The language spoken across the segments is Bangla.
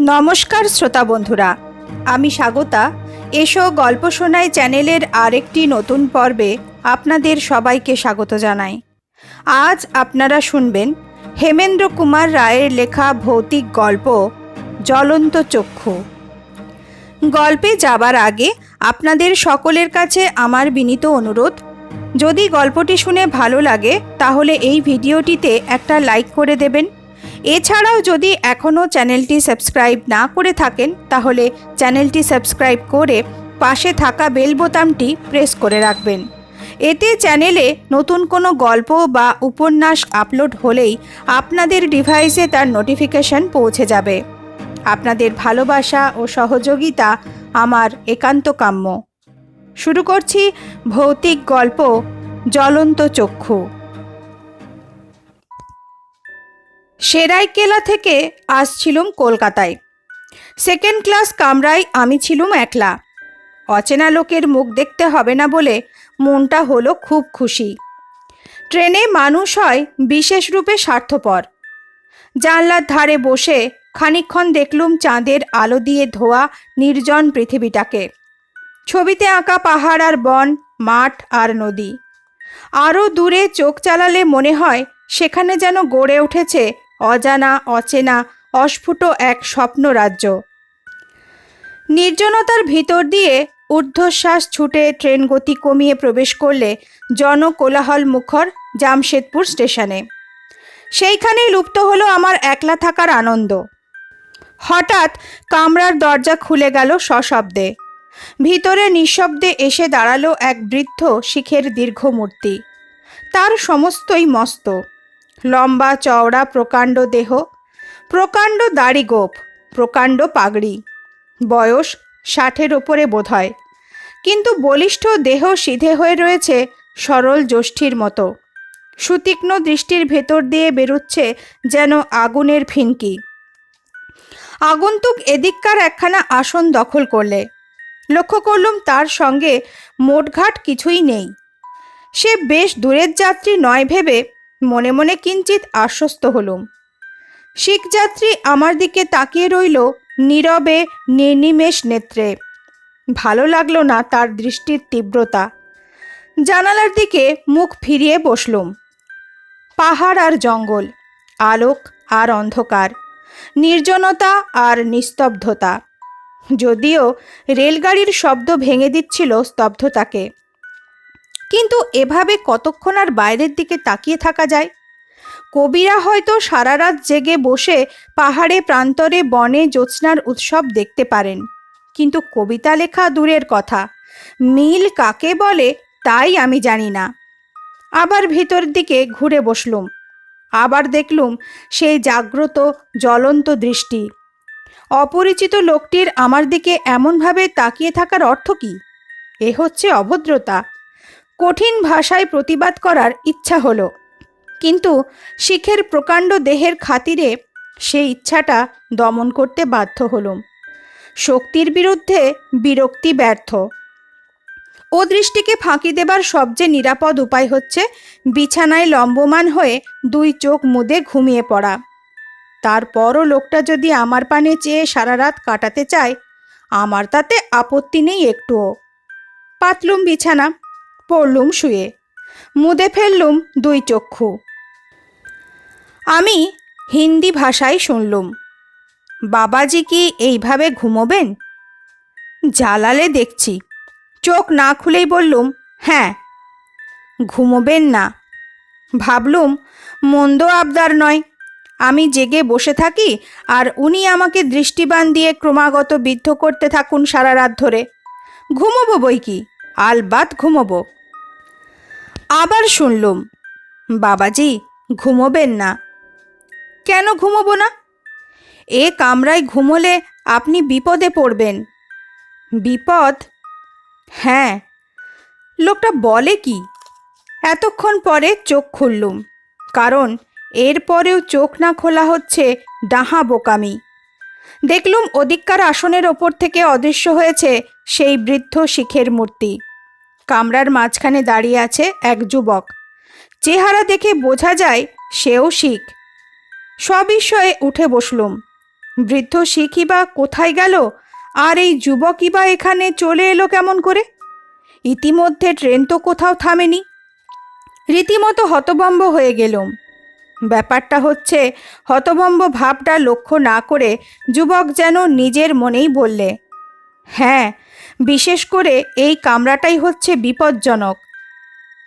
নমস্কার শ্রোতা বন্ধুরা, আমি স্বাগতা। এসো গল্প শোনায় চ্যানেলের আরেকটি নতুন পর্বে আপনাদের সবাইকে স্বাগত জানাই। আজ আপনারা শুনবেন হেমেন্দ্র কুমার রায়ের লেখা ভৌতিক গল্প, জ্বলন্ত চক্ষু। গল্পে যাবার আগে আপনাদের সকলের কাছে আমার বিনীত অনুরোধ, যদি গল্পটি শুনে ভালো লাগে তাহলে এই ভিডিওটিতে একটা লাইক করে দেবেন এছাড়াও যদি এখনও চ্যানেলটি সাবস্ক্রাইব না করে থাকেন, তাহলে চ্যানেলটি সাবস্ক্রাইব করে পাশে থাকা বেল বোতামটি প্রেস করে রাখবেন। এতে চ্যানেলে নতুন কোনো গল্প বা উপন্যাস আপলোড হলেই আপনাদের ডিভাইসে তার নোটিফিকেশন পৌঁছে যাবে। আপনাদের ভালোবাসা ও সহযোগিতা আমার একান্ত কাম্য। শুরু করছি ভৌতিক গল্প জ্বলন্ত চক্ষু। সেরাইকেলা থেকে আসছিলুম কলকাতায়। সেকেন্ড ক্লাস কামরায় আমি ছিলুম একলা। অচেনা লোকের মুখ দেখতে হবে না বলে মনটা হলো খুব খুশি। ট্রেনে মানুষ হয় বিশেষ রূপে স্বার্থপর। জানলার ধারে বসে খানিকক্ষণ দেখলুম চাঁদের আলো দিয়ে ধোয়া নির্জন পৃথিবীটাকে। ছবিতে আঁকা পাহাড় আর বন, মাঠ আর নদী। আরও দূরে চোখ চালালে মনে হয় সেখানে যেন গড়ে উঠেছে অজানা, অচেনা, অস্ফুট এক স্বপ্ন রাজ্য নির্জনতার ভিতর দিয়ে ঊর্ধ্বশ্বাস ছুটে ট্রেন গতি কমিয়ে প্রবেশ করলে জনকোলাহল মুখর জামশেদপুর স্টেশনে। সেইখানেই লুপ্ত হলো আমার একলা থাকার আনন্দ। হঠাৎ কামরার দরজা খুলে গেল সশব্দে। ভিতরে নিঃশব্দে এসে দাঁড়াল এক বৃদ্ধ শিখের দীর্ঘ মূর্তি তার সমস্তই মস্ত। লম্বা চওড়া প্রকাণ্ড দেহ, প্রকাণ্ড দাড়ি গোপ, প্রকাণ্ড পাগড়ি। বয়স ষাটের ওপরে বোধহয়। কিন্তু বলিষ্ঠ দেহ সিধে হয়ে রয়েছে সরল জ্যোষ্ঠীর মতো। সুতীক্ষ্ণ দৃষ্টির ভেতর দিয়ে বেরুচ্ছে যেন আগুনের ফিনকি। আগন্তুক এদিককার একখানা আসন দখল করলে। লক্ষ্য করলুম তার সঙ্গে মোটঘাট কিছুই নেই। সে বেশ দূরের যাত্রী নয় ভেবে মনে মনে কিঞ্চিত আশ্বস্ত হলুম। শিখযাত্রী আমার দিকে তাকিয়ে রইল নীরবে নির্নিমেষ নেত্রে। ভালো লাগল না তার দৃষ্টির তীব্রতা। জানালার দিকে মুখ ফিরিয়ে বসলুম। পাহাড় আর জঙ্গল, আলোক আর অন্ধকার, নির্জনতা আর নিস্তব্ধতা। যদিও রেলগাড়ির শব্দ ভেঙে দিচ্ছিল স্তব্ধতাকে। কিন্তু এভাবে কতক্ষণ আর বাইরের দিকে তাকিয়ে থাকা যায়? কবিরা হয়তো সারা রাত জেগে বসে পাহাড়ে, প্রান্তরে, বনে জ্যোৎস্নার উৎসব দেখতে পারেন। কিন্তু কবিতা লেখা দূরের কথা। মিল কাকে বলে তাই আমি জানি না। আবার ভিতর দিকে ঘুরে বসলুম। আবার দেখলুম সেই জাগ্রত, জ্বলন্ত দৃষ্টি। অপরিচিত লোকটির আমার দিকে এমনভাবে তাকিয়ে থাকার অর্থ কী? এ হচ্ছে অভদ্রতা। কঠিন ভাষায় প্রতিবাদ করার ইচ্ছা হলো। কিন্তু শিখের প্রকাণ্ড দেহের খাতিরে সেই ইচ্ছাটা দমন করতে বাধ্য হলুম। শক্তির বিরুদ্ধে বিরক্তি ব্যর্থ। ও দৃষ্টিকে ফাঁকি দেবার সবচেয়ে নিরাপদ উপায় হচ্ছে বিছানায় লম্বমান হয়ে দুই চোখ মুদে ঘুমিয়ে পড়া। তারপরও লোকটা যদি আমার পানে চেয়ে সারা রাত কাটাতে চায়, আমার তাতে আপত্তি নেই একটুও। পাতলুম বিছানা পড়লুম শুয়ে। মুদে ফেললুম দুই চক্ষু। আমি হিন্দি ভাষায় শুনলুম। বাবাজি কি এইভাবে ঘুমোবেন? জ্বালালে দেখছি। চোখ না খুলেই বললুম হ্যাঁ। ঘুমোবেন না। ভাবলুম, মন্দ আবদার নয়। আমি জেগে বসে থাকি আর উনি আমাকে দৃষ্টিবান দিয়ে ক্রমাগত বিদ্ধ করতে থাকুন সারা রাত ধরে। ঘুমোবো বই কি? আলবাত ঘুমোবো। আবার শুনলুম। বাবাজি, ঘুমোবেন না। কেন ঘুমোবো না? এ কামরায় ঘুমোলে আপনি বিপদে পড়বেন। বিপদ? হ্যাঁ। লোকটা বলে কি? এতক্ষণ পরে চোখ খুললুম, কারণ এরপরেও চোখ না খোলা হচ্ছে ডাহা বোকামি। দেখলুম অধিককার আসনের ওপর থেকে অদৃশ্য হয়েছে সেই বৃদ্ধ শিখের মূর্তি। কামরার মাঝখানে দাঁড়িয়ে আছে এক যুবক। চেহারা দেখে বোঝা যায় সেও শিখ। সবিষয়ে উঠে বসলুম। বৃদ্ধ শিখই বা কোথায় গেল? আর এই যুবকই বা এখানে চলে এলো কেমন করে? ইতিমধ্যে ট্রেন তো কোথাও থামেনি। রীতিমতো হতভম্ব হয়ে গেলুম। ব্যাপারটা হচ্ছে, হতভম্ব ভাবটা লক্ষ্য না করে যুবক যেন নিজের মনেই বললে হ্যাঁ বিশেষ করে এই কামরাটাই হচ্ছে বিপজ্জনক।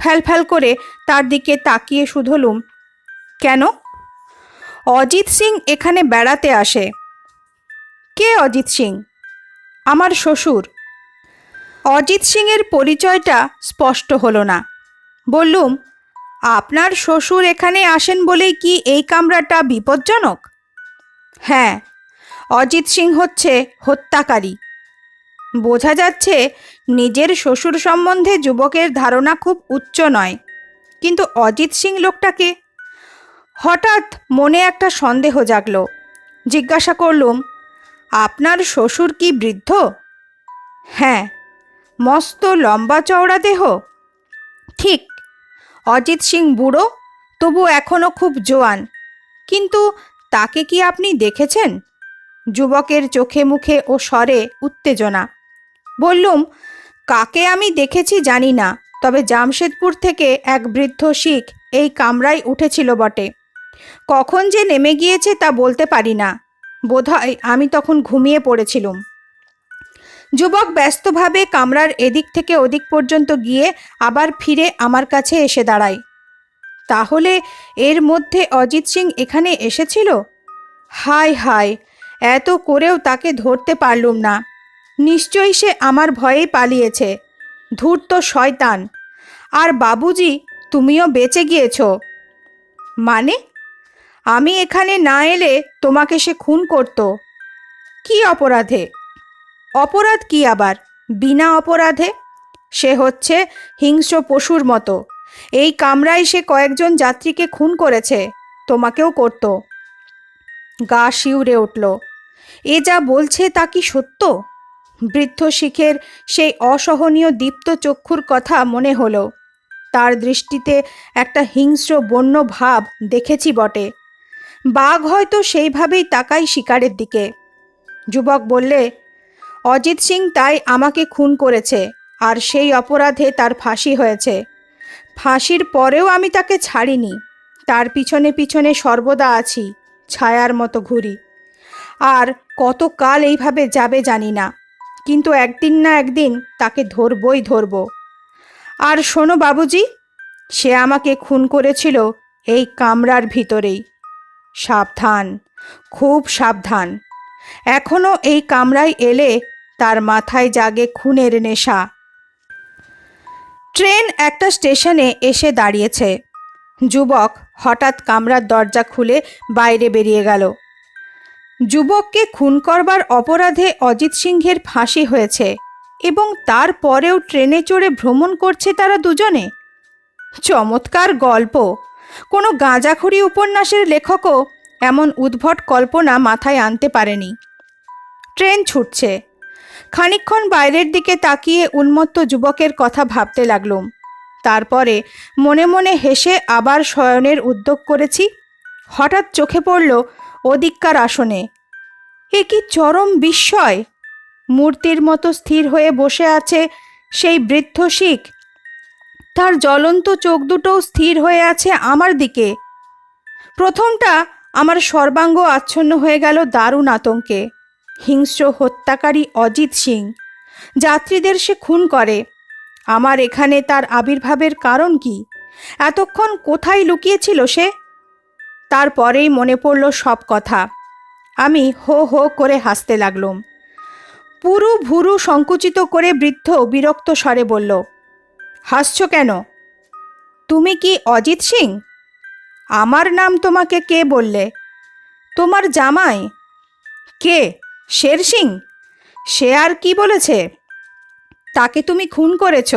ফ্যাল করে তার দিকে তাকিয়ে শুধলুম, কেন? অজিত সিং এখানে বেড়াতে আসে। কে অজিত সিং? আমার শ্বশুর। অজিত সিংয়ের পরিচয়টা স্পষ্ট হলো না। বললুম, আপনার শ্বশুর এখানে আসেন বলেই কি এই কামরাটা বিপজ্জনক? হ্যাঁ অজিত সিং হচ্ছে হত্যাকারী। বোঝা যাচ্ছে নিজের শ্বশুর সম্বন্ধে যুবকের ধারণা খুব উচ্চ নয়। কিন্তু অজিত সিং লোকটাকে হঠাৎ মনে একটা সন্দেহ জাগল। জিজ্ঞাসা করলুম, আপনার শ্বশুর কি বৃদ্ধ? হ্যাঁ মস্ত লম্বা চওড়া দেহ। ঠিক, অজিত সিং বুড়ো, তবু এখনও খুব জোয়ান। কিন্তু তাকে কি আপনি দেখেছেন? যুবকের চোখে মুখে ও স্বরে উত্তেজনা। বললুম, কাকে আমি দেখেছি জানি না, তবে জামশেদপুর থেকে এক বৃদ্ধ শিখ এই কামরায় উঠেছিল বটে। কখন যে নেমে গিয়েছে তা বলতে পারি না, বোধহয় আমি তখন ঘুমিয়ে পড়েছিলুম। যুবক ব্যস্তভাবে কামরার এদিক থেকে ওদিক পর্যন্ত গিয়ে আবার ফিরে আমার কাছে এসে দাঁড়ায়। তাহলে এর মধ্যে অজিত সিং এখানে এসেছিল? হায় হায়, এত করেও তাকে ধরতে পারলুম না। নিশ্চয়ই সে আমার ভয়েই পালিয়েছে। ধূর্ত শয়তান। আর বাবুজি, তুমিও বেঁচে গিয়েছ। মানে? আমি এখানে না এলে তোমাকে সে খুন করত। কি অপরাধে? অপরাধ কি আবার? বিনা অপরাধে? সে হচ্ছে হিংস্র পশুর মতো। এই কামরায় সে কয়েকজন যাত্রীকে খুন করেছে, তোমাকেও করত। গা শিউরে উঠল। এ যা বলছে তা কি সত্য? বৃদ্ধ শিখের সেই অসহনীয় দীপ্ত চক্ষুর কথা মনে হলো। তার দৃষ্টিতে একটা হিংস্র বন্য ভাব দেখেছি বটে। বাঘ হয়তো সেইভাবেই তাকাই শিকারের দিকে। যুবক বললে, অজিত সিং তাই আমাকে খুন করেছে, আর সেই অপরাধে তার ফাঁসি হয়েছে। ফাঁসির পরেও আমি তাকে ছাড়িনি। তার পিছনে পিছনে সর্বদা আছি, ছায়ার মতো ঘুরি। আর কতকাল এইভাবে যাবে জানি না। কিন্তু একদিন না একদিন তাকে ধরবই ধরব। আর শোনো বাবুজি, সে আমাকে খুন করেছিল এই কামরার ভিতরেই। সাবধান, খুব সাবধান। এখনও এই কামরায় এলে তার মাথায় জাগে খুনের নেশা। ট্রেন একটা স্টেশনে এসে দাঁড়িয়েছে। যুবক হঠাৎ কামরার দরজা খুলে বাইরে বেরিয়ে গেল। যুবককে খুন করবার অপরাধে অজিত সিংহের ফাঁসি হয়েছে এবং তারপরেও ট্রেনে চড়ে ভ্রমণ করছে তারা দুজনে। চমৎকার গল্প। কোনো গাঁজাখুরি উপন্যাসের লেখকও এমন উদ্ভট কল্পনা মাথায় আনতে পারেনি। ট্রেন ছুটছে। খানিকক্ষণ বাইরের দিকে তাকিয়ে উন্মত্ত যুবকের কথা ভাবতে লাগলুম। তারপরে মনে মনে হেসে আবার শয়নের উদ্যোগ করেছি। হঠাৎ চোখে পড়ল ওদিককার আসনে। এ কি চরম বিস্ময়? মূর্তির মতো স্থির হয়ে বসে আছে সেই বৃদ্ধ শিখ। তার জ্বলন্ত চোখ দুটোও স্থির হয়ে আছে আমার দিকে। প্রথমটা আমার সর্বাঙ্গ আচ্ছন্ন হয়ে গেল দারুণ আতঙ্কে। হিংস্র হত্যাকারী অজিত সিং। যাত্রীদের সে খুন করে। আমার এখানে তার আবির্ভাবের কারণ কি? এতক্ষণ কোথায় লুকিয়েছিল সে? তারপরেই মনে পড়ল সব কথা। আমি হো হো করে হাসতে লাগলুম। পুরু ভুরু সংকুচিত করে বৃদ্ধ বিরক্ত স্বরে বলল, হাসছ কেন? তুমি কি অজিত সিং? আমার নাম তোমাকে কে বললে? তোমার জামাই? কে? শের সিং? সে আর কি বলেছে? তাকে তুমি খুন করেছ।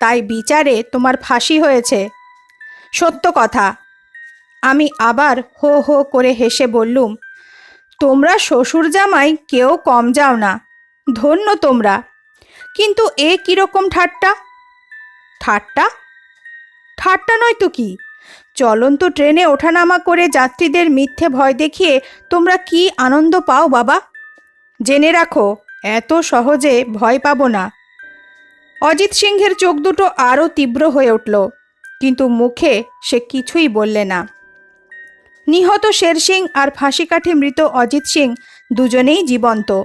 তাই বিচারে তোমার ফাঁসি হয়েছে। সত্য কথা আমি আবার হো হো করে হেসে বললুম, তোমরা শ্বশুর জামাই কেউ কম যাও না, ধন্য তোমরা। কিন্তু এ কীরকম ঠাট্টা? ঠাট্টা? ঠাট্টা নয় তো কি? চলন্ত ট্রেনে ওঠানামা করে যাত্রীদের মিথ্যে ভয় দেখিয়ে তোমরা কি আনন্দ পাও বাবা? জেনে রাখো, এত সহজে ভয় পাবো না অজিত সিংহের চোখ দুটো আরও তীব্র হয়ে উঠল, কিন্তু মুখে সে কিছুই বললে না। নিহত শের সিং আর ফাঁসিকাঠি মৃত অজিত সিং দুজনেই জীবন্ত।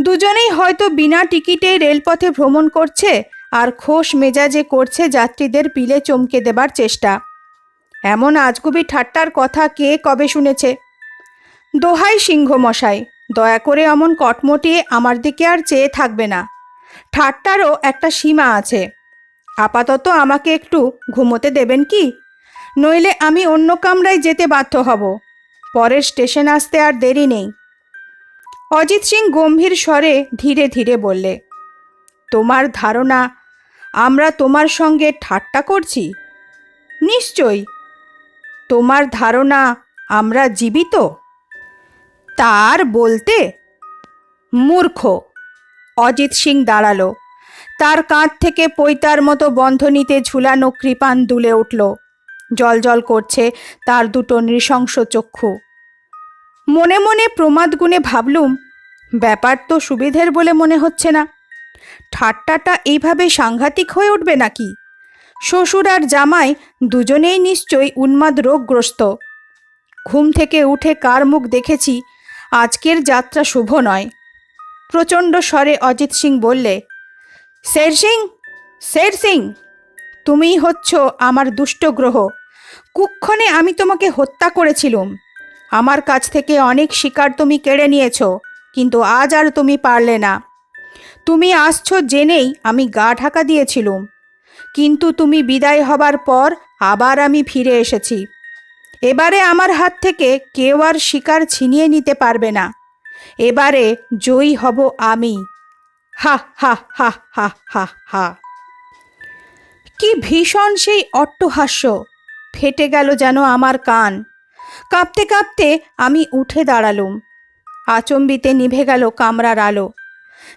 দুজনেই হয়তো বিনা টিকিটে রেলপথে ভ্রমণ করছে আর খোশ মেজাজে করছে যাত্রীদের পিলে চমকে দেবার চেষ্টা। এমন আজগুবি ঠাট্টার কথা কে কবে শুনেছে? দোহাই সিংহ মশাই দয়া করে অমন কটমটিয়ে আমার দিকে আর চেয়ে থাকবে না। ঠাট্টারও একটা সীমা আছে। আপাতত আমাকে একটু ঘুমোতে দেবেন কি? নইলে আমি অন্য কামরায় যেতে বাধ্য হব। পরের স্টেশন আসতে আর দেরি নেই। অজিত সিং গম্ভীর স্বরে ধীরে ধীরে বললে, তোমার ধারণা, আমরা তোমার সঙ্গে ঠাট্টা করছি? নিশ্চয়ই। তোমার ধারণা, আমরা জীবিত? তার বলতে? মূর্খ। অজিত সিং দাঁড়াল। তার কাঁধ থেকে পৈতার মতো বন্ধনীতে ঝুলানো কৃপান দুলে উঠল। জল করছে তার দুটো নৃশংস চক্ষু। মনে মনে প্রমাদ গুণে ভাবলুম, ব্যাপার তো সুবিধের বলে মনে হচ্ছে না। ঠাট্টাটা এইভাবে সাংঘাতিক হয়ে উঠবে নাকি? শ্বশুর আর জামাই দুজনেই নিশ্চয়ই উন্মাদ রোগগ্রস্ত। ঘুম থেকে উঠে কার মুখ দেখেছি, আজকের যাত্রা শুভ নয়। প্রচণ্ড স্বরে অজিত সিং বললে, শের সিং শের সিং, তুমিই হচ্ছ আমার দুষ্ট গ্রহ। কুক্ষণে আমি তোমাকে হত্যা করেছিলুম। আমার কাছ থেকে অনেক শিকার তুমি কেড়ে নিয়েছ, কিন্তু আজ আর তুমি পারলে না। তুমি আসছ জেনেই আমি গা ঢাকা দিয়েছিলুম। কিন্তু তুমি বিদায় হবার পর আবার আমি ফিরে এসেছি। এবারে আমার হাত থেকে কেউ আর শিকার ছিনিয়ে নিতে পারবে না। এবারে জয়ী হব আমি। হা হা হা হা হা হা। কি ভীষণ সেই অট্টহাস্য! ফেটে গেল যেন আমার কান। কাঁপতে কাঁপতে আমি উঠে দাঁড়ালুম। আচম্বিতে নিভে গেল কামরার আলো।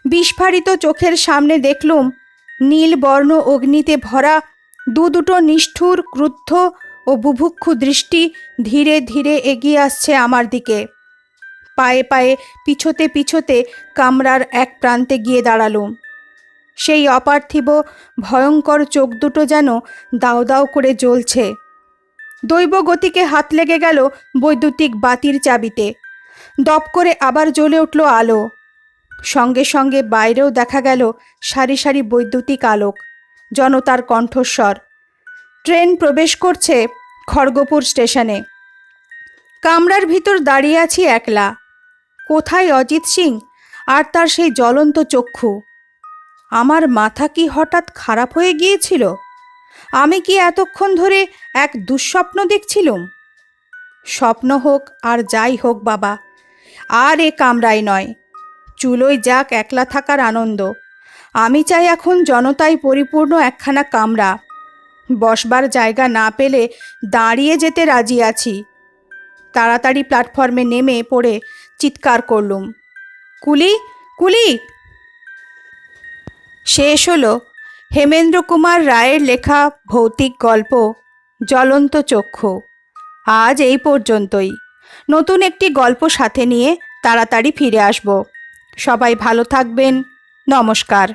বিস্ফারিত চোখের সামনে দেখলুম নীল বর্ণ অগ্নিতে ভরা দু দুটো নিষ্ঠুর, ক্রুদ্ধ ও বুভুক্ষু দৃষ্টি ধীরে ধীরে এগিয়ে আসছে আমার দিকে। পায়ে পায়ে পিছোতে পিছোতে কামরার এক প্রান্তে গিয়ে দাঁড়ালুম। সেই অপার্থিব, ভয়ঙ্কর চোখ দুটো যেন দাও দাও করে জ্বলছে। দৈব গতিকে হাত লেগে গেল বৈদ্যুতিক বাতির চাবিতে। দপ করে আবার জ্বলে উঠল আলো। সঙ্গে সঙ্গে বাইরেও দেখা গেল সারি সারি বৈদ্যুতিক আলোক, জনতার কণ্ঠস্বর। ট্রেন প্রবেশ করছে খড়গপুর স্টেশনে। কামরার ভিতর দাঁড়িয়ে আছি একলা। কোথায় অজিত সিং? আর তার সেই জ্বলন্ত চক্ষু। আমার মাথা কি হঠাৎ খারাপ হয়ে গিয়েছিল? আমি কি এতক্ষণ ধরে এক দুঃস্বপ্ন দেখছিলুম? স্বপ্ন হোক আর যাই হোক বাবা, আর এ কামরাই নয়। চুলোয় যাক একলা থাকার আনন্দ। আমি চাই এখন জনতায় পরিপূর্ণ একখানা কামরা। বসবার জায়গা না পেলে দাঁড়িয়ে যেতে রাজি আছি। তাড়াতাড়ি প্ল্যাটফর্মে নেমে পড়ে চিৎকার করলুম। কুলি কুলি! শেষ হলো। হেমেন্দ্র কুমার রায়ের লেখা ভৌতিক গল্প জ্বলন্ত চক্ষু। আজ এই পর্যন্তই। নতুন একটি গল্প সাথে নিয়ে তাড়াতাড়ি ফিরে আসব। সবাই ভালো থাকবেন। নমস্কার।